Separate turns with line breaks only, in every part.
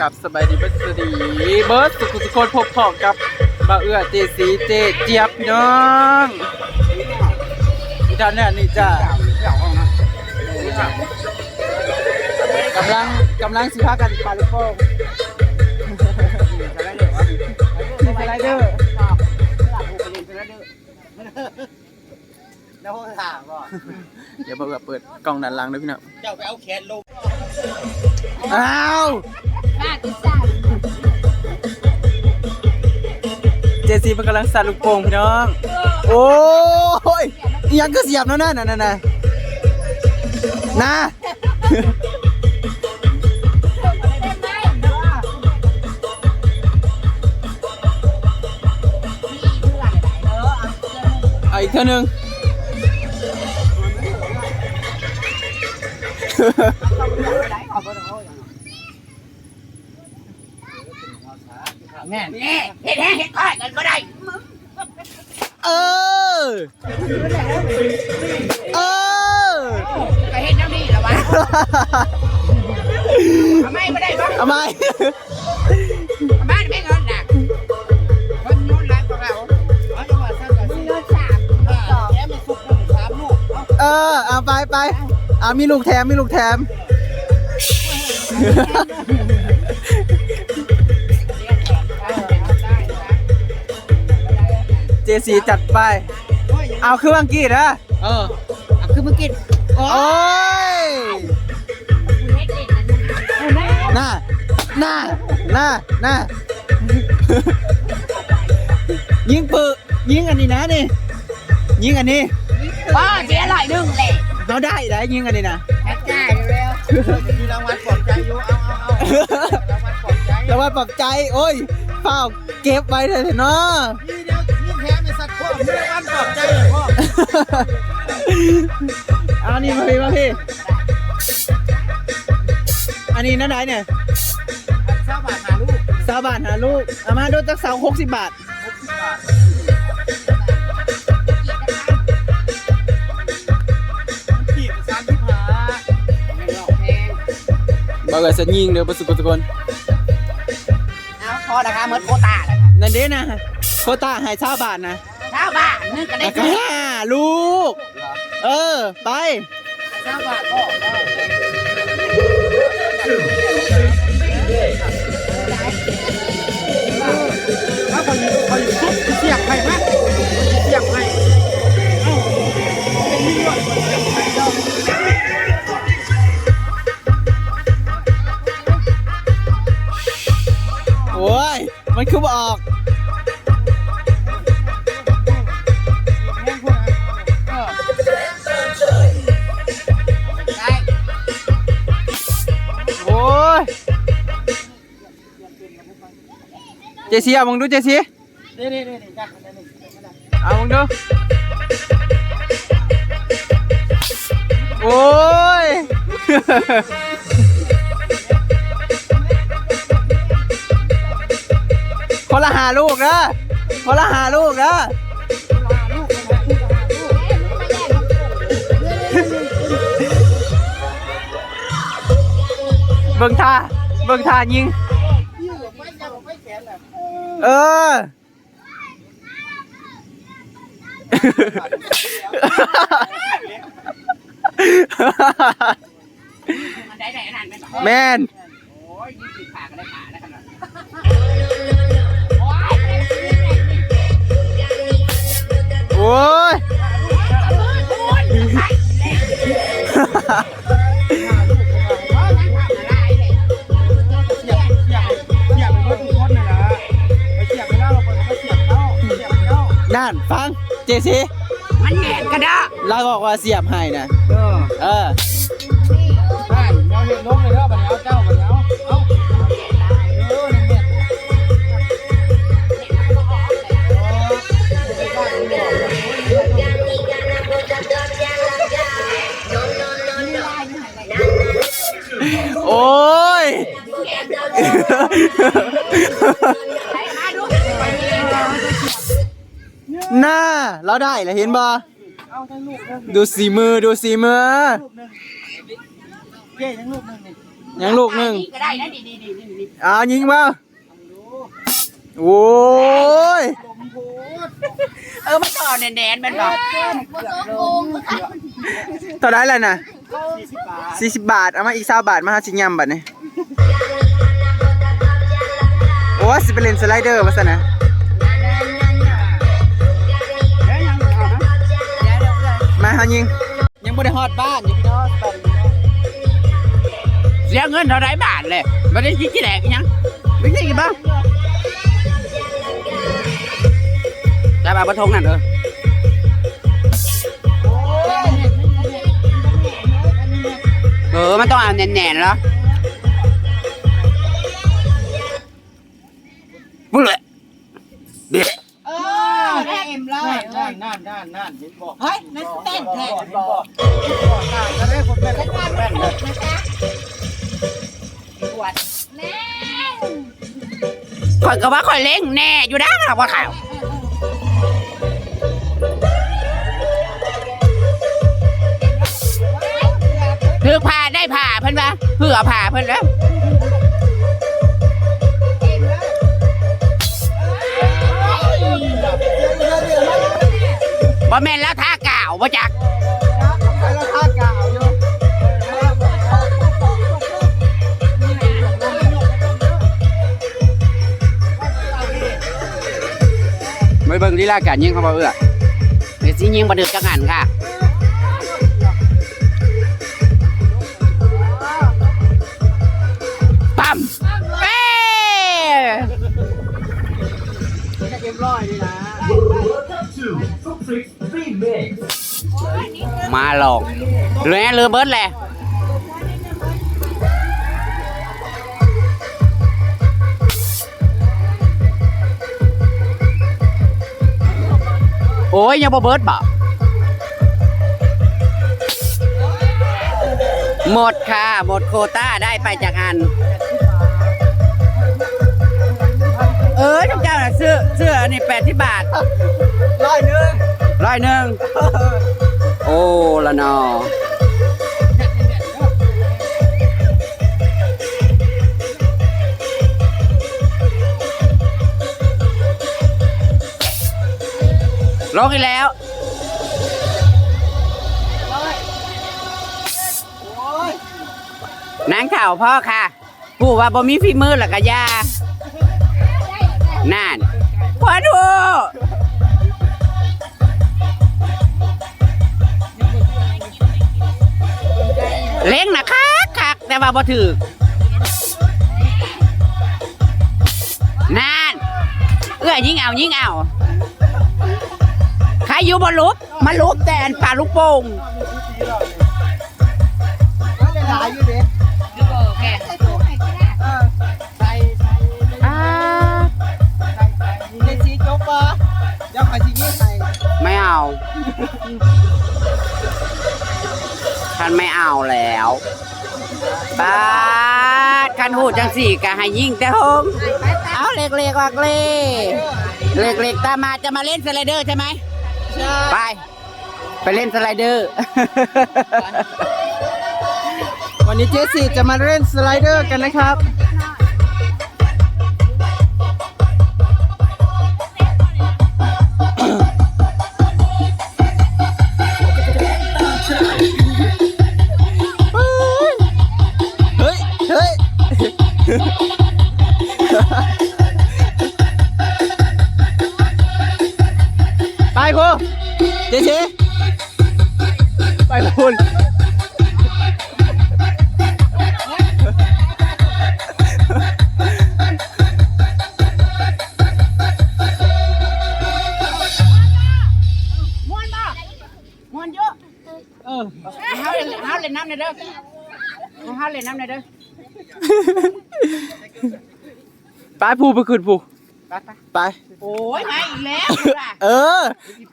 กับสบายดีเบิร์ดสวัสดีเบิร์ดสุขสุขคนพบพอกับบ่าวเอื้อเจสีเจเจี๊ยบพี่น้องอีท่านเนี่ยนี่จ้ากำลังกำลังสิพากันปาลูกโป่งสไลเดอร์
แล้วพวกถามว่า
เดี๋ยวบ่าวเอื้อเปิดกล้องด้านหลังด้วยพี่น้อง
เจ้าไปเอาแขนลง
อ้าว
น่าติดใจ
เจสีมันกำลังสั่นลูกโป่งพี่น้อง โอ้ยอิหยังก็เสียบแล้วนั่นน่ะนั่นน่ะนะ
ได้ไหมเนาะนี่เพื่อนไหนเด้อเอาเพื่อน
เอาอีกเท่านึง
แน่น
นี่ เห็นแห้งเห็นก้อยกันก็ได้
เออ เออ
ก็เห็นแล้วนี่แล้ววะทำไมไม่ได้บ้าง
ทำไม
ทำไมไม่เงินน่ะคนนู้นร้านของเรา
เอาจังหวะสั้นกันสิ
เงินสามสอง
แกมันสุกหนึ่งสามลูกเอา
เออเอาไปไปเอามีลูกแถมมีลูกแถม เจสีจัดไป เอาคือวังกี้นะ
เออเอาคือเมื่อกี้
โอ้ยน่าน่าน่าน่ายิงปืนยิงอันนี้นะนี่ ยิงอันนี้
ป้าเสียหลายหนึ่งเลย
เราได้ได้ยิงอันนี้นะ
แพ็คจ่ายเร็ว
มีรางวัลปลอบใจอยู่เอาเอาเอารางวัลปลอบใจ
แล้วว่าปรับใจโอ้ยเปล่าเก็บไว้เถอะเนาะา
งวัลปลอบใจเลยพ่อ
เอานี่มาพี่มาพี่ อันนี้นั่นไหนเนี่ย
เช้าบาทหาลูก
สาวบาทหาลูกเอามาดูจักเสาหกสิบบาท
หกสิบบาทขีดสามสิบห้า
ไม่หลอกแพง
บอกเลยจะยิงเดี๋ยวประสุกุตะกน
เอาพอนะคะเมื่อโคตาแล้วค่ะ
นั่นเด้นะโควต้าให้ชาวบาทนะ
ชาวบ้านนึกก็ได้
แล้วก็ห้าลูก เออ ไป
ชาวบ้านก็
ถ้าคนอยู่คนอยู่ทุบ เจ
ซีเอามึงดูเจซี
นี่นี่นี่นี่จัดนี่นี่
เอามึงดูโอ้ยคนละหาลูกนะคนละหาลูกนะเบิ่งท่าเบิ่งท่ายิง เออ
ได้ได้ขนาดนั้น
แมน
โอ้ยยี่สิบขาก็ได้ขาได้ขนาดโอ้ยได้ซื้อไหนนี่
โอ้ย
โอ้ยใส่เล นั่
น
ฟังเจซี
มันแหนกระดา
เราบอกว่าเสียบให้นะ
เออ
เออ
ได้เราเห็นนกเลยเด้อบัดนี้เอาเจ้าบัดนี้เอาเอาเออนี่เนี่ยเออ
โอ้ย หน้าเราได้แล้วเห็นบ่
เอาทั้งลูกเลย
ดูสีมือดูสีมือ
ลูกหนึงเย้ทั้งลูกหนึงนี่
ยังลูกหนึ่ง
ก็ได้นะดีดีดีดี
อ้าวยิงมาโอ้ย
เออมันต่อแน่นๆมันบอก
เท่าไหรเลยนะสี่สิบบาทเอามาอีกสาบาทมาหาชิงยำบัตนี่โอ้ยสิไปเล่นสไลเดอร์มาซะนะ ด้ฮอดบ้านอยู่พี่น้อง
เสียเงินเท่าไรบาทเลยไม่ได้ชี้แจงยังไม่ใช่กี่บ้างแต่บาปทงนั่นเออเออมันต้องเอาแน่นๆแล้ว
นั่นนั่นนั่นนั่นเห็นบอก
เฮ้ยนั่นเต้นแท้
เห็นบอกเห็นบอกนั่นจะได้คนแม่นคนแม่นเลย
ปวดข่อยก็ว่าข่อยเล้งแน่อยู่ด้านหลังว่าข่าวถือผ่าได้ผ่าเพิ่นว่าเพื่อผ่าเพิ่นแล้ว บ่แม่นแล้วท่ากาวบ่จัก
ใครราคากล่าวอยู่
ไม่เบิ่งลีลาการยิงเขาบ่เอื้อเดี๋ยวสิยิงบ่ดึกจังหันค่ะปั๊มเป้
เอ็มร้อยนี่นะ
มาหลองเรือเรือเบิร์ดแหละโอ้ยยังบ่เบิร์ดบ่หมดค่ะ หมดโคต้าได้ไปจากอัน เออทุกเจ้าน่ะเสื้อเสื้อนี่แปดที่บาท
ร้อ ยหนึ่ง
ร้อยหนึ่งโอ้ละนอลงอีกแล้วนางข่าวพ่อค่ะผู้ว่าบ่มีฝีมือหรอกกะยานั่นพ่อดู เล้งนะคักคักแต่ว่าบ่ถือนั่นเอื้อยิงเอายิงเอาใครอยู่บนลุบมาลุบแต่อันปลาลูกโป่ง
ใส่ใส่
อ่า
ใส่ใส่นี่ได้สีจบปะยวขอยสิงี้ใส่
ไม่เอา ท่านไม่เอาแล้วบาดคันหูจังสี่กะให้ยิงแต่หงเอาเล็กๆวักเล่เล็กๆตามมาจะมาเล่นสไลเดอร์ใช่ไหม
ใช่
ไป ไปเล่นสไลเดอร์
วันนี้เจสซี่จะมาเล่นสไลเดอร์กันนะครับ คุณ
ม้วนบ่ม้วนเยอะ
เออ
เฮาเล่นเฮาเล่นน้ำในอยเด้อเฮาเล่นน้ำในอยเด้อ
ไปผูไปขึ้นผู
ไปไป
ไป
โอ้ยมาอีกแล้วล่ะ
เออ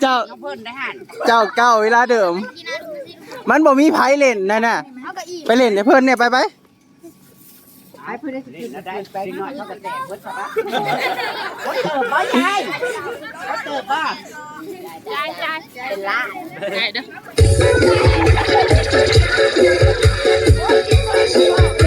เจ้า
น้องเพิ่นได้หัน
เจ้าเก้าเวลาเดิม มันบ่มีไผเล่นนั่นน่ะไปเล่นในเพิ่นเนี่ยไปไป
ไอ้เพิ่นได้สิกินได้ไปหน่อยเขาก็แตกเบิดซะละเขาเติบบ่ยายเขาเติบบ่ยายยายเป็นล้านได้เด้อ